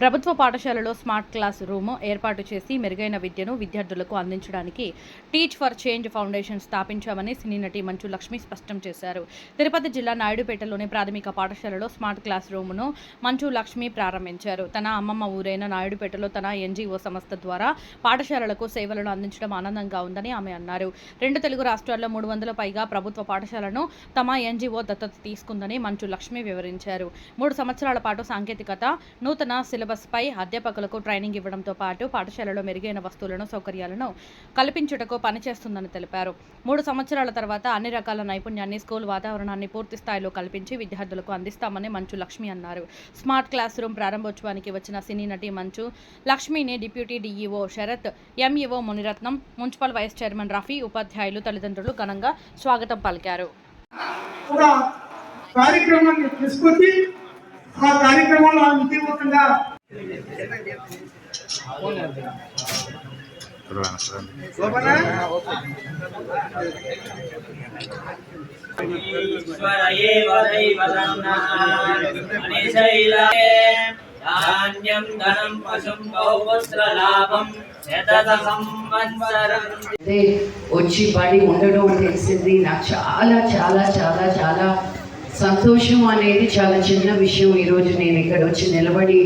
ప్రభుత్వ పాఠశాలలో smart class room ఏర్పాటు చేసి మెరుగైన విద్యను విద్యార్థులకు అందించడానికి టీచ్ ఫర్ చేంజ్ ఫౌండేషన్ స్థాపించామని సినీ నటి మంచు లక్ష్మి స్పష్టం చేశారు. తిరుపతి జిల్లా నాయుడుపేటలోని ప్రాథమిక పాఠశాలలో స్మార్ట్ క్లాస్ రూమ్ను మంచు లక్ష్మి ప్రారంభించారు. తన అమ్మమ్మ ఊరైన నాయుడుపేటలో తన ఎన్జీఓ సంస్థ ద్వారా పాఠశాలలకు సేవలను అందించడం ఆనందంగా ఉందని ఆమె అన్నారు. రెండు తెలుగు రాష్ట్రాల్లో మూడు వందల పైగా ప్రభుత్వ పాఠశాలను తమ ఎన్జీఓ దత్తత తీసుకుందని మంచు లక్ష్మి వివరించారు. మూడు సంవత్సరాల పాటు సాంకేతికత నూతన సిలబస్ సిలబస్పై అధ్యాపకులకు ట్రైనింగ్ ఇవ్వడంతో పాటు పాఠశాలలో మెరుగైన వస్తువులను సౌకర్యాలను కల్పించుటకు పనిచేస్తుందని తెలిపారు. మూడు సంవత్సరాల తర్వాత అన్ని రకాల నైపుణ్యాన్ని స్కూల్ వాతావరణాన్ని పూర్తి స్థాయిలో కల్పించి విద్యార్థులకు అందిస్తామని మంచు లక్ష్మి అన్నారు. స్మార్ట్ క్లాస్ రూమ్ ప్రారంభోత్సవానికి వచ్చిన సినీ నటి మంచు లక్ష్మిని deputy DEO Sharath MEO Muniratnam municipal vice chairman Rafi ఉపాధ్యాయులు తల్లిదండ్రులు ఘనంగా స్వాగతం పలికారు. కార్యక్రమాన్ని తీసుకొచ్చి ఆ కార్యక్రమంలో విజయవంతంగా ధాన్యం ధనం పశుం బహువస్త్రలాభం వచ్చి పడి ఉండడం తెలిసింది. నాకు చాలా చాలా చాలా చాలా సంతోషం అనేది చాలా చిన్న విషయం. ఈరోజు నేను ఇక్కడ వచ్చి నిలబడి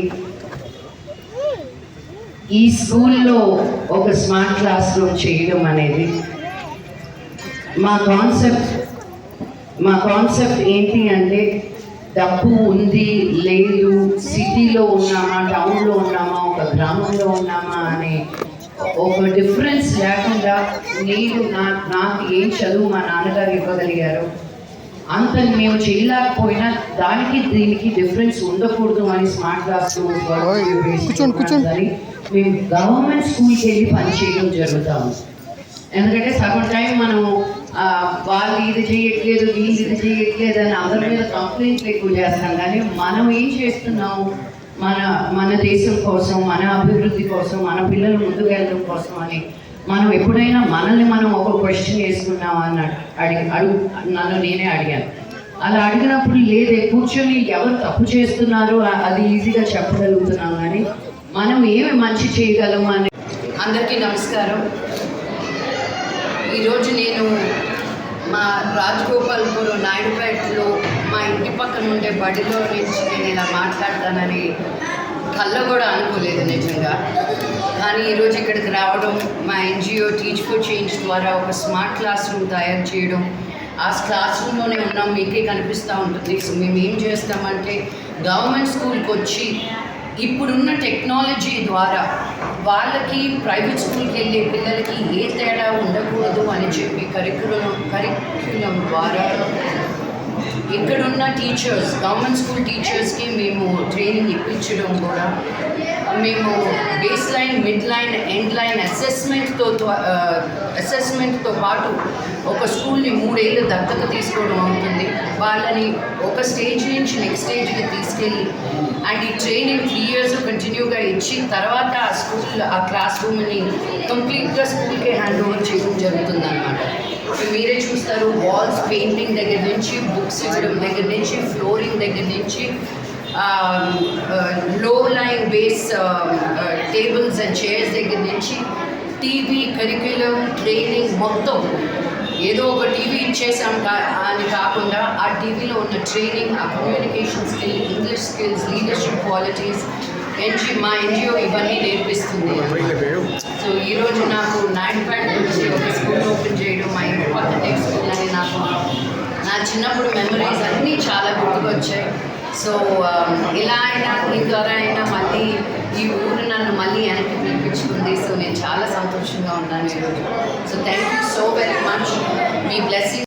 ఈ స్కూల్లో ఒక స్మార్ట్ క్లాస్ రూమ్ చేయడం అనేది మా కాన్సెప్ట్. మా కాన్సెప్ట్ ఏంటి అంటే డబ్బు ఉంది లేదు సిటీలో ఉన్నామా టౌన్లో ఉన్నామా ఒక గ్రామంలో ఉన్నామా అనే ఒక డిఫరెన్స్ లేకుండా నేను నా నాకు ఏం చదువు మా నాన్నగారు ఇవ్వగలిగారు. అంత మేము చేయలేకపోయినా దానికి దీనికి డిఫరెన్స్ ఉండకూడదు అని స్మార్ట్ క్లాస్ అని మేము గవర్నమెంట్ స్కూల్కి వెళ్ళి పనిచేయడం జరుగుతాం ఎందుకంటే సగం టైం మనం వాళ్ళు ఇది చేయట్లేదు వీళ్ళు ఇది చేయట్లేదు అని అందరి మీద కంప్లైంట్లు ఎక్కువ చేస్తాం. కానీ మనం ఏం చేస్తున్నాం? మన మన దేశం కోసం మన అభివృద్ధి కోసం మన పిల్లలు ముందుకు వెళ్ళడం కోసం అని మనం ఎప్పుడైనా మనల్ని మనం ఒక క్వశ్చన్ వేసుకున్నామా అని అడిగి అడుగు నన్ను నేనే అడిగాను. అలా అడిగినప్పుడు లేదే కూర్చొని ఎవరు తప్పు చేస్తున్నారో అది ఈజీగా చెప్పగలుగుతున్నాం. కానీ మనం ఏమి మంచి చేయగలము అని అందరికీ నమస్కారం. ఈరోజు నేను మా రాజగోపాల్పూర్ నాయుడుపేటలో మా ఇంటి పక్కన ఉండే బడిలో నుంచి నేను ఇలా మాట్లాడతానని కళ్ళ కూడా అనుకోలేదు నిజంగా. కానీ ఈరోజు ఇక్కడికి రావడం మా ఎన్జిఓ టీచ్ ఫర్ చేంజ్ ద్వారా ఒక స్మార్ట్ క్లాస్ రూమ్ తయారు చేయడం ఆ క్లాస్ రూమ్లోనే ఉన్నాం మీకే కనిపిస్తూ ఉంటుంది. సో మేము ఏం చేస్తామంటే గవర్నమెంట్ స్కూల్కి వచ్చి ఇప్పుడున్న టెక్నాలజీ ద్వారా వాళ్ళకి ప్రైవేట్ స్కూల్కి వెళ్ళే పిల్లలకి ఏ తేడా ఉండకూడదు అని చెప్పి కరికులం కరిక్యులం ద్వారా ఇక్కడున్న టీచర్స్ గవర్నమెంట్ స్కూల్ టీచర్స్కి మేము ట్రైనింగ్ ఇప్పించడం కూడా. మేము base line mid line end line అసెస్మెంట్తో అసెస్మెంట్తో పాటు ఒక స్కూల్ని మూడేళ్ళు దత్తత తీసుకోవడం అవుతుంది. వాళ్ళని ఒక స్టేజ్ నుంచి నెక్స్ట్ స్టేజ్కి తీసుకెళ్ళి అండ్ ఈ ట్రైనింగ్ త్రీ ఇయర్స్ కంటిన్యూగా ఇచ్చి తర్వాత ఆ స్కూల్ ఆ క్లాస్ రూమ్ని కంప్లీట్గా స్కూల్కే హ్యాండ్ ఓవర్ చేయడం జరుగుతుంది అన్నమాట ఇప్పుడు మీరే చూస్తారు వాల్స్ పెయింటింగ్ దగ్గర నుంచి బుక్స్ ఇవ్వడం దగ్గర నుంచి ఫ్లోరింగ్ దగ్గర నుంచి low line base tables and chairs దగ్గర నుంచి టీవీ కరిక్యులం ట్రైనింగ్ మొత్తం ఏదో ఒక టీవీ ఇచ్చేసాం కా అని కాకుండా ఆ టీవీలో ఉన్న ట్రైనింగ్ ఆ communication skill English skills leadership qualities NG మా ఎన్జిఓ ఇవన్నీ నేర్పిస్తుంది. సో ఈరోజు నాకు నైన్ పాయింట్ వచ్చి ఒక స్కూల్ ఓపెన్ చేయడం మా ఇంటి పక్కనే స్కూల్ అని నాకు నా చిన్నప్పుడు మెమరీస్ అన్నీ చాలా గుర్తుకొచ్చాయి సో ఇలా అయినా ఈ ద్వారా అయినా మళ్ళీ ఈ ఊరు నన్ను మళ్ళీ వెనక్కి పిలిపించుకుంది. సో నేను చాలా సంతోషంగా ఉన్నాను ఈరోజు so thank you so very much me blessing